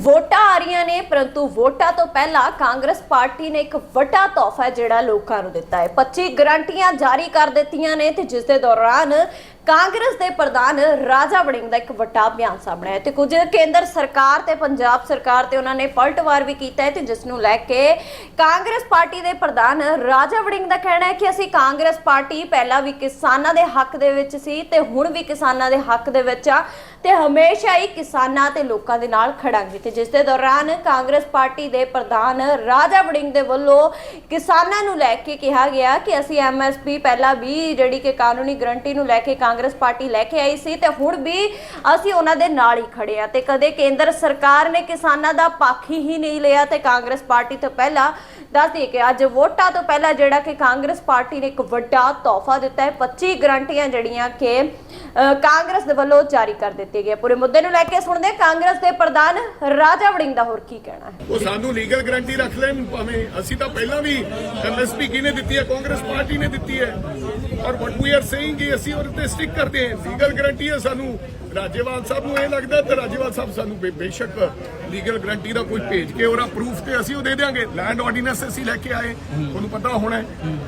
ਵੋਟਾਂ ਆ ਰਹੀਆਂ ਨੇ, ਪਰੰਤੂ ਵੋਟਾਂ ਤੋਂ ਪਹਿਲਾਂ ਕਾਂਗਰਸ ਪਾਰਟੀ ਨੇ ਇੱਕ ਵੱਡਾ ਤੋਹਫਾ ਜਿਹੜਾ ਲੋਕਾਂ ਨੂੰ ਦਿੱਤਾ ਹੈ। 25 ਗਰੰਟੀਆਂ ਜਾਰੀ ਕਰ ਦਿੱਤੀਆਂ ਨੇ ਤੇ ਜਿਸ ਦੇ ਦੌਰਾਨ ਕਾਂਗਰਸ ਦੇ ਪ੍ਰਧਾਨ ਰਾਜਾ ਵੜਿੰਗ ਦਾ ਇੱਕ ਵੱਡਾ ਬਿਆਨ ਸਾਹਮਣੇ ਆਇਆ ਤੇ ਕੁਝ ਕੇਂਦਰ ਸਰਕਾਰ ਤੇ ਪੰਜਾਬ ਸਰਕਾਰ ਤੇ ਉਹਨਾਂ ਨੇ ਪਲਟਵਾਰ ਵੀ ਕੀਤਾ ਹੈ ਤੇ ਜਿਸ ਨੂੰ ਲੈ ਕੇ ਕਾਂਗਰਸ ਪਾਰਟੀ ਦੇ ਪ੍ਰਧਾਨ ਰਾਜਾ ਵੜਿੰਗ ਦਾ ਕਹਿਣਾ ਹੈ ਕਿ ਅਸੀਂ ਕਾਂਗਰਸ ਪਾਰਟੀ ਪਹਿਲਾਂ ਵੀ ਕਿਸਾਨਾਂ ਦੇ ਹੱਕ ਦੇ ਵਿੱਚ ਸੀ ਤੇ ਹੁਣ ਵੀ ਕਿਸਾਨਾਂ ਦੇ ਹੱਕ ਦੇ ਵਿੱਚ ਆ ਤੇ ਹਮੇਸ਼ਾ ਹੀ ਕਿਸਾਨਾਂ ਤੇ ਲੋਕਾਂ ਦੇ ਨਾਲ ਖੜਾਂਗੇ ਤੇ ਜਿਸ ਦੇ ਦੌਰਾਨ ਕਾਂਗਰਸ ਪਾਰਟੀ ਦੇ ਪ੍ਰਧਾਨ ਰਾਜਾ ਵੜਿੰਗ ਦੇ ਵੱਲੋਂ ਕਿਸਾਨਾਂ ਨੂੰ ਲੈ ਕੇ ਕਿਹਾ ਗਿਆ ਕਿ ਅਸੀਂ ਐਮਐਸਪੀ ਪਹਿਲਾਂ ਵੀ ਜਿਹੜੀ ਕਿ ਕਾਨੂੰਨੀ ਗਰੰਟੀ ਨੂੰ ਲੈ ਕੇ ਕਾਂਗਰਸ ਕਾਂਗਰਸ ਪਾਰਟੀ ਲੈ ਕੇ ਆਈ ਸੀ ਤੇ ਹੁਣ ਵੀ ਅਸੀਂ ਉਹਨਾਂ ਦੇ ਨਾਲ ਹੀ ਖੜੇ ਆ ਤੇ ਕਦੇ ਕੇਂਦਰ ਸਰਕਾਰ ਨੇ ਕਿਸਾਨਾਂ ਦਾ ਪੱਖ ਹੀ ਨਹੀਂ ਲਿਆ ਤੇ ਕਾਂਗਰਸ ਪਾਰਟੀ ਤੋਂ ਪਹਿਲਾਂ ਦੱਸ ਦਈਏ ਕਿ ਅੱਜ ਵੋਟਾਂ ਤੋਂ ਪਹਿਲਾਂ ਜਿਹੜਾ ਕਿ ਕਾਂਗਰਸ ਪਾਰਟੀ ਨੇ ਇੱਕ ਵੱਡਾ ਤੋਹਫਾ ਦਿੱਤਾ ਹੈ 25 ਗਰੰਟੀਆਂ ਜਿਹੜੀਆਂ ਕਿ ਕਾਂਗਰਸ ਦੇ ਵੱਲੋਂ ਜਾਰੀ ਕਰ ਦਿੱਤੀ ਗਈ ਪੂਰੇ ਮੁੱਦੇ ਨੂੰ ਲੈ ਕੇ ਸੁਣਦੇ ਕਾਂਗਰਸ ਦੇ ਪ੍ਰਧਾਨ ਰਾਜਾ ਵੜਿੰਗ ਦਾ ਹੋਰ ਕੀ ਕਹਿਣਾ ਹੈ। ਉਹ ਸਾਨੂੰ ਲੀਗਲ ਗਰੰਟੀ ਰੱਖ ਲੈਣ, ਭਾਵੇਂ ਅਸੀਂ ਤਾਂ ਪਹਿਲਾਂ ਵੀ ਐਮਐਸਪੀ ਕਿਹਨੇ ਦਿੱਤੀ ਹੈ, ਕਾਂਗਰਸ ਪਾਰਟੀ ਨੇ ਦਿੱਤੀ ਹੈ। ਔਰ ਵਾਟ ਵੀ ਆਰ ਸੇਇੰਗ ਕਿ ਅਸੀਂ ਉਹਦੇ ਸਟਿਕ ਕਰਦੇ ਹਾਂ। ਲੀਗਲ ਗਰੰਟੀ ਹੈ ਸਾਨੂੰ। ਰਾਜੇਵਾਲ ਸਾਹਿਬ ਨੂੰ ਇਹ ਲੱਗਦਾ ਤੇ ਰਾਜੇਵਾਲ ਸਾਹਿਬ ਸਾਨੂੰ ਬੇ- ਬੇਸ਼ੱਕ ਲੀਗਲ ਗਰੰਟੀ ਦਾ ਕੋਈ ਭੇਜ ਕੇ ਉਹਦਾ ਪ੍ਰੂਫ ਤੇ ਅਸੀਂ ਉਹ ਦੇ ਦਿਆਂਗੇ। ਲੈਂਡ ਆਰਡੀਨੈਂਸ ਅਸੀਂ ਲੈ ਕੇ ਆਏ। ਤੁਹਾਨੂੰ ਪਤਾ ਹੋਣਾ ਹੈ।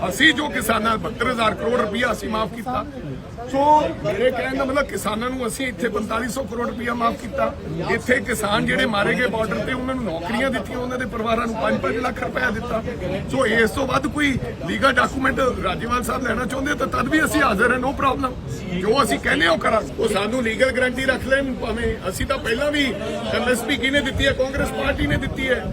ਅਸੀਂ ਜੋ ਕਿਸਾਨਾਂ 72000 ਕਰੋੜ ਰੁਪਇਆ ਅਸੀਂ ਮਾਫ ਕੀਤਾ। ਸੋ ਮੇਰੇ ਕਹਿਣ ਦਾ ਮਤਲਬ ਕਿਸਾਨਾਂ ਨੂੰ ਅਸੀਂ ਇੱਥੇ 4500 ਕਰੋੜ ਰੁਪਇਆ ਮਾਫ ਕੀਤਾ। ਇੱਥੇ ਕਿਸਾਨ ਜਿਹੜੇ ਮਾਰੇ ਗਏ ਬਾਰਡਰ ਤੇ ਉਹਨਾਂ ਨੂੰ ਨੌਕਰੀਆਂ ਦਿੱਤੀਆਂ, ਉਹਨਾਂ ਦੇ ਪਰਿਵਾਰਾਂ ਨੂੰ 5-5 ਲੱਖ ਰੁਪਇਆ ਦਿੱਤਾ। ਸੋ ਇਸ ਤੋਂ ਵੱਧ ਕੋਈ ਲੀਗਲ ਡਾਕੂਮੈਂਟ ਰਾਜੇਵਾਲ ਸਾਹਿਬ ਲੈਣਾ ਚਾਹੁੰਦੇ ਤਾਂ ਤਦ ਵੀ ਅਸੀਂ ਹਾਜ਼ਰ ਹਾਂ ਨੋ ਪ੍ਰੋਬਲਮ ਜੋ ਅਸੀਂ ਕਹਿੰਦੇ ਹਾਂ, ਉਹ ਉਹ ਸਾਨੂੰ ਲੀਗਲ ਗਰੰਟੀ ਰੱਖ ਲੈਣ, ਭਾਵੇਂ ਅਸੀਂ ਤਾਂ ਪਹਿਲਾਂ ਵੀ ਐਮਐਸਪੀ ਕਿਹਨੇ ਦਿੱਤੀ ਹੈ, ਕਾਂਗਰਸ ਪਾਰਟੀ ਨੇ ਦਿੱਤੀ ਹੈ।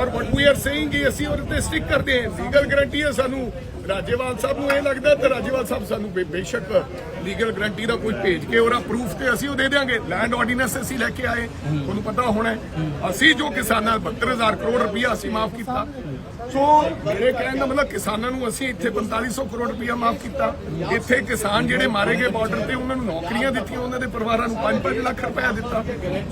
ਔਰ ਵਟ ਵੀ ਆਰ ਸੇਇੰਗ ਕਿ ਅਸੀਂ ਉਹਦੇ ਤੇ ਸਟਿਕ ਕਰਦੇ ਹਾਂ। ਲੀਗਲ ਗਰੰਟੀ ਹੈ ਸਾਨੂੰ। ਰਾਜੇਵਾਲ ਸਾਹਿਬ ਨੂੰ ਇਹ ਲੱਗਦਾ ਤੇ ਰਾਜੇਵਾਲ ਸਾਹਿਬ ਸਾਨੂੰ ਬੇਸ਼ੱਕ ਲੀਗਲ ਗਰੰਟੀ ਦਾ ਕੋਈ ਭੇਜ ਕੇ ਉਹਦਾ ਪ੍ਰੂਫ ਤੇ ਅਸੀਂ ਉਹ ਦੇ ਦਿਆਂਗੇ। ਲੈਂਡ ਆਰਡੀਨੈਂਸ ਅਸੀਂ ਲੈ ਕੇ ਆਏ। ਤੁਹਾਨੂੰ ਪਤਾ ਹੋਣਾ ਅਸੀਂ ਜੋ ਕਿਸਾਨਾਂ 72000 ਕਰੋੜ ਰੁਪਇਆ ਅਸੀਂ ਮਾਫ ਕੀਤਾ। ਸੋ ਮੇਰੇ ਕਹਿਣ ਦਾ ਮਤਲਬ ਕਿਸਾਨਾਂ ਨੂੰ ਅਸੀਂ ਇੱਥੇ 4500 ਕਰੋੜ ਰੁਪਇਆ ਮਾਫ ਕੀਤਾ। ਇੱਥੇ ਕਿਸਾਨ ਜਿਹੜੇ ਮਾਰੇ ਗਏ ਬਾਰਡਰ ਤੇ, ਉਹਨਾਂ ਨੂੰ ਨੌਕਰੀਆਂ ਦਿੱਤੀਆਂ, ਉਹਨਾਂ ਦੇ ਪਰਿਵਾਰਾਂ ਨੂੰ 5-5 ਲੱਖ ਰੁਪਇਆ ਦਿੱਤਾ।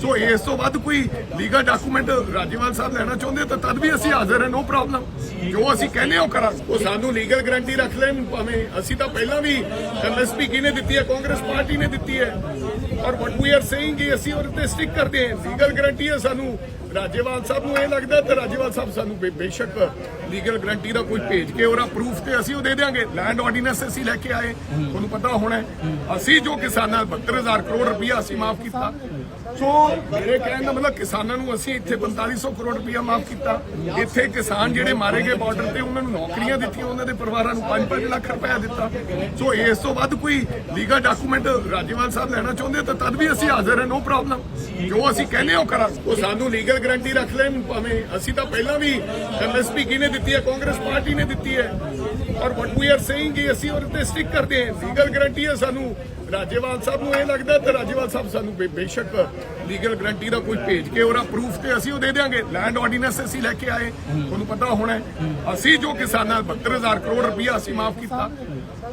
ਸੋ ਇਸ ਤੋਂ ਵੱਧ ਕੋਈ ਲੀਗਲ ਡਾਕੂਮੈਂਟ ਰਾਜੇਵਾਲ ਸਾਹਿਬ ਲੈਣਾ ਚਾਹੁੰਦੇ ਤਾਂ ਤਦ ਵੀ ਅਸੀਂ ਹਾਜ਼ਰ ਹਾਂ ਨੋ ਪ੍ਰੋਬਲਮ ਜੋ ਅਸੀਂ ਕਹਿੰਦੇ ਹਾਂ, ਉਹ ਕਰਾਂਗੇ। ਉਹ ਸਾਨੂੰ ਲੀਗਲ ਗਰੰਟੀ ਰੱਖ ਲੈਣ ਭਾਵੇਂ ਅਸੀਂ ਤਾਂ ਪਹਿਲਾਂ ਵੀ ਐਮਐਸਪੀ ਕਿਹਨੇ ਦਿੱਤੀ ਹੈ, ਕਾਂਗਰਸ ਪਾਰਟੀ ਨੇ ਦਿੱਤੀ ਹੈ। ਔਰ ਵਾਟ ਵੀ ਆਰ ਸੇਇੰਗ ਕਿ ਅਸੀਂ ਉਹਦੇ ਤੇ ਸਟਿਕ ਕਰਦੇ ਹਾਂ। ਲੀਗਲ ਗਰੰਟੀ ਹੈ ਸਾਨੂੰ। ਰਾਜੇਵਾਲ ਸਾਹਿਬ ਨੂੰ ਇਹ ਲੱਗਦਾ ਤੇ ਰਾਜੇਵਾਲ ਸਾਹਿਬ ਸਾਨੂੰ ਬੇਸ਼ੱਕ ਲੀਗਲ ਗਰੰਟੀ ਦਾ ਕੋਈ ਭੇਜ ਕੇ ਉਹਦਾ ਪ੍ਰੂਫ ਤੇ ਅਸੀਂ ਉਹ ਦੇ ਦਿਆਂਗੇ। ਲੈਂਡ ਆਰਡੀਨੈਂਸ ਅਸੀਂ ਲੈ ਕੇ ਆਏ। ਤੁਹਾਨੂੰ ਪਤਾ ਹੋਣਾ ਅਸੀਂ ਜੋ ਕਿਸਾਨਾਂ 72000 ਕਰੋੜ ਰੁਪਇਆ ਅਸੀਂ ਮਾਫ ਕੀਤਾ। ਸੋ ਮੇਰੇ ਕਹਿਣ ਦਾ ਮਤਲਬ ਕਿਸਾਨਾਂ ਨੂੰ ਅਸੀਂ ਇੱਥੇ 4500 ਕਰੋੜ ਰੁਪਇਆ ਮਾਫ ਕੀਤਾ। ਇੱਥੇ ਕਿਸਾਨ ਜਿਹੜੇ ਮਾਰੇ ਗਏ ਬਾਰਡਰ ਤੇ, ਉਹਨਾਂ ਨੂੰ ਨੌਕਰੀਆਂ ਦਿੱਤੀਆਂ, ਉਹਨਾਂ ਦੇ ਪਰਿਵਾਰਾਂ ਨੂੰ 5-5 ਲੱਖ ਰੁਪਇਆ ਦਿੱਤਾ। ਸੋ ਇਸ ਤੋਂ ਵੱਧ ਕੋਈ ਲੀਗਲ ਡਾਕੂਮੈਂਟ ਰਾਜੇਵਾਲ ਸਾਹਿਬ ਲੈਣਾ ਚਾਹੁੰਦੇ ਤਾਂ ਤਦ ਵੀ ਅਸੀਂ ਹਾਜ਼ਰ ਹਾਂ ਨੋ ਪ੍ਰੋਬਲਮ ਜੋ ਅਸੀਂ ਕਹਿੰਦੇ ਹਾਂ ਉਹ ਉਹ ਸਾਨੂੰ ਲੀਗਲ ਗਰੰਟੀ ਰੱਖ ਲੈਣ, ਭਾਵੇਂ ਅਸੀਂ ਤਾਂ ਪਹਿਲਾਂ ਵੀ ਐਮਐਸਪੀ ਕਿਹਨੇ ਦਿੱਤੀ ਹੈ, ਕਾਂਗਰਸ ਪਾਰਟੀ ਨੇ ਦਿੱਤੀ ਹੈ। ਔਰ ਵਟ ਵੀ ਆਰ ਸੇਇੰਗ ਕਿ ਅਸੀਂ ਉਹਦੇ ਤੇ ਸਟਿਕ ਕਰਦੇ ਹਾਂ। ਲੀਗਲ ਗਰੰਟੀ ਹੈ ਸਾਨੂੰ। ਰਾਜੇਵਾਲ ਸਾਹਿਬ ਨੂੰ ਇਹ ਲੱਗਦਾ ਤੇ ਰਾਜੇਵਾਲ ਸਾਹਿਬ ਸਾਨੂੰ ਬੇਸ਼ੱਕ ਲੀਗਲ ਗਰੰਟੀ ਦਾ ਕੋਈ ਭੇਜ ਕੇ ਉਹਦਾ ਪ੍ਰੂਫ ਤੇ ਅਸੀਂ ਉਹ ਦੇ ਦਿਆਂਗੇ। ਲੈਂਡ ਆਰਡੀਨੈਂਸ ਅਸੀਂ ਲੈ ਕੇ ਆਏ, ਤੁਹਾਨੂੰ ਪਤਾ ਹੋਣਾ ਅਸੀਂ ਜੋ ਕਿਸਾਨਾਂ 72000 ਕਰੋੜ ਰੁਪਇਆ ਅਸੀਂ ਮਾਫ ਕੀਤਾ।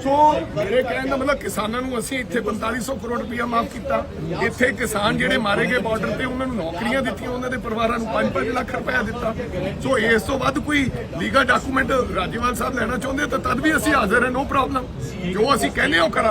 ਸੋ ਮੇਰੇ ਕਹਿਣ ਦਾ ਮਤਲਬ ਕਿਸਾਨਾਂ ਨੂੰ ਅਸੀਂ ਇੱਥੇ 4500 ਕਰੋੜ ਰੁਪਇਆ ਮਾਫ ਕੀਤਾ। ਇੱਥੇ ਕਿਸਾਨ ਜਿਹੜੇ ਮਾਰੇ ਗਏ ਬਾਰਡਰ ਤੇ, ਉਹਨਾਂ ਨੂੰ ਨੌਕਰੀਆਂ ਦਿੱਤੀਆਂ, ਉਹਨਾਂ ਦੇ ਪਰਿਵਾਰਾਂ ਨੂੰ 5-5 ਲੱਖ ਰੁਪਇਆ ਦਿੱਤਾ। ਸੋ ਇਸ ਤੋਂ ਵੱਧ ਕੋਈ ਲੀਗਲ ਡਾਕੂਮੈਂਟ ਰਾਜੇਵਾਲ ਸਾਹਿਬ ਲੈਣਾ ਚਾਹੁੰਦੇ ਤਾਂ ਤਦ ਵੀ ਅਸੀਂ ਹਾਜ਼ਰ ਹਾਂ ਨੋ ਪ੍ਰੋਬਲਮ ਜੋ ਅਸੀਂ ਕਹਿੰਦੇ ਉਹ ਕਰਾਂਗੇ।